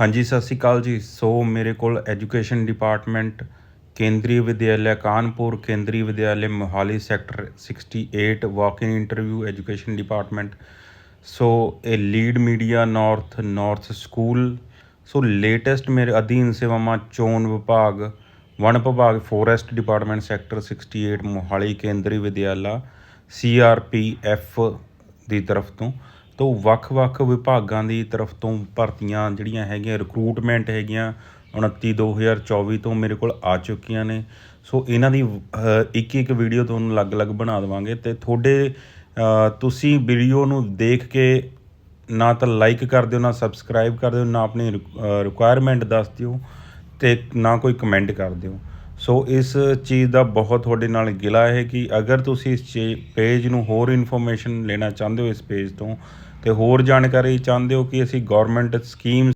ਹਾਂਜੀ, ਸਤਿ ਸ਼੍ਰੀ ਅਕਾਲ ਜੀ। ਸੋ ਮੇਰੇ ਕੋਲ education department, Kendriya Vidyalaya, Kanpur Kendriya Vidyalaya, Mohali sector 68 walk in interview education department. So ਇਹ lead media north north school so latest ਮੇਰੇ ਅਧੀਨ ਸੇਵਾਵਾਂ ਚੋਣ ਵਿਭਾਗ, ਵਣ ਵਿਭਾਗ ਫੋਰੈਸਟ ਡਿਪਾਰਟਮੈਂਟ ਸੈਕਟਰ 68 ਮੋਹਾਲੀ ਕੇਂਦਰੀ ਵਿਦਿਆਲਾ ਸੀਆਰਪੀਐਫ ਦੀ ਤਰਫ ਤੋਂ। ਤੋਂ ਵੱਖ-ਵੱਖ ਵਿਭਾਗਾਂ ਦੀ ਤਰਫ ਤੋਂ ਭਰਤੀਆਂ ਜਿਹੜੀਆਂ ਹੈਗੀਆਂ ਰਿਕਰੂਟਮੈਂਟ ਹੈਗੀਆਂ 29 2024 ਤੋਂ ਮੇਰੇ ਕੋਲ ਆ ਚੁੱਕੀਆਂ ਨੇ। ਸੋ ਇਹਨਾਂ ਦੀ ਇੱਕ ਇੱਕ ਵੀਡੀਓ ਤੁਹਾਨੂੰ ਅਲੱਗ-ਅਲੱਗ ਬਣਾ ਦੇਵਾਂਗੇ ਤੇ ਤੁਹਾਡੇ ਤੁਸੀਂ ਵੀਡੀਓ ਨੂੰ ਦੇਖ ਕੇ ਨਾ ਤਾਂ ਲਾਈਕ ਕਰ ਦਿਓ, ਨਾ ਸਬਸਕ੍ਰਾਈਬ ਕਰ ਦਿਓ, ਨਾ ਆਪਣੀ ਰਿਕੁਆਇਰਮੈਂਟ ਦੱਸ ਦਿਓ ਤੇ ਨਾ ਕੋਈ ਕਮੈਂਟ ਕਰ ਦਿਓ। ਸੋ ਇਸ ਚੀਜ਼ ਦਾ ਬਹੁਤ ਤੁਹਾਡੇ ਨਾਲ ਗਿਲਾ ਹੈ ਕਿ ਅਗਰ ਤੁਸੀਂ ਇਸ ਪੇਜ ਨੂੰ ਹੋਰ ਇਨਫੋਰਮੇਸ਼ਨ ਲੈਣਾ ਚਾਹੁੰਦੇ ਹੋ ਇਸ ਪੇਜ ਤੋਂ, ਤੇ ਹੋਰ ਜਾਣਕਾਰੀ ਚਾਹੁੰਦੇ ਹੋ ਕਿ ਅਸੀਂ ਗਵਰਨਮੈਂਟ ਸਕੀਮਸ